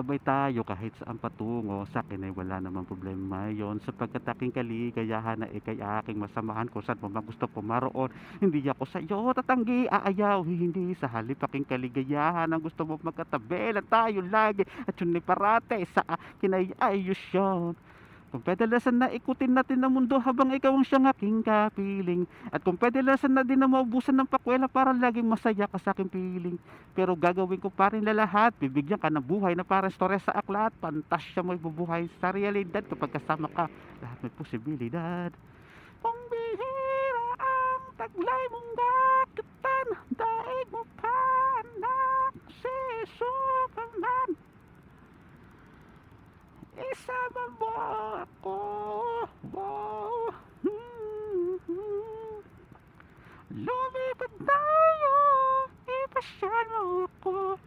Sabay tayo kahit saan patungo, sa akin ay wala namang problema yon sapagkat aking kaligayahan na ikay aking masamahan kung saan mo gusto pumaroon. Hindi ako sa iyo tatanggi, aayaw, hindi sa halip aking kaligayahan ang gusto mo magkatabi lang tayo lagi at yun ay parate sa akin ay ayos. Kung pwede lasan na ikutin natin ang mundo habang ikaw ang siyang aking kapiling. At kung pwede lasan na din na maubusan ng pakwela para laging masaya ka sa aking piling. Pero gagawin ko pa rin na lahat. Bibigyan ka ng buhay na parang storya sa aklat. Pantasya mo'y bubuhay sa realidad kapag kasama ka. Lahat may posibilidad. Kung bihira ang taglay mong gakitan, Isama mo ako. Wow. Lumipad tayo. Ipasyal mo ako.